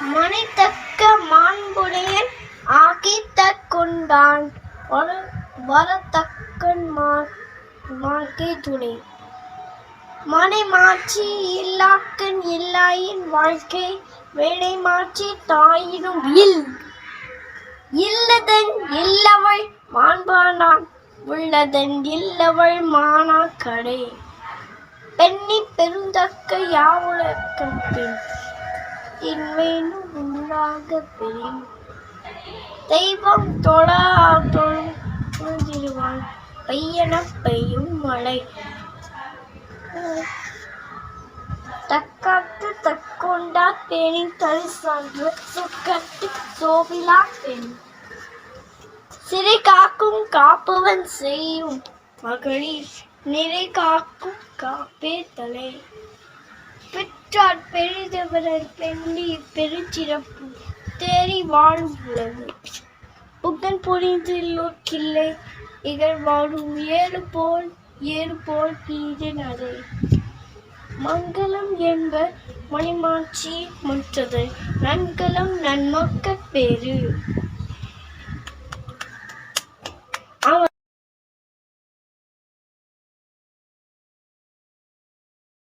மணித்தக்க மாண்புடையன் ஆகித்தக் கொண்டான் வரத்தக்கன் மா- துணை. மனை மாற்றி இல்லாக்கன் இல்லாயின் வாழ்க்கை வேலை மாற்றி தாயினும் இல். இல்லதன் இல்லவள் மாண்பானான் உள்ளதன் இல்லவள் மானா கடை பெண்ணி பெருந்தக்க யாவுலக்கம் பின் இன்வேனும் உண்டாக பெரின் தெய்வம் தொழா தொழுதிருவான் பையன பெய்யும் மழை தக்காத்து தக்கொண்டா பேணி தலை சான்று சுக்கட்டு சோபிலா பெண். சிறை காக்கும் காப்பவன் செய்யும் மகளிர் நிறை காக்கும் காப்பே தலை. பெற்றார் பெரிதவரர் பெண்ணி பெருச்சிறப்பு. தேறி வாழும் புகன் புரிந்து கிள்ளை இகழ் வாழும் ஏழு போல் ஏறு போல் பீதன் நடை. மங்களம் என்ப மணிமாட்சி முற்றது நன்கலம் நன்மக்கட் பேரு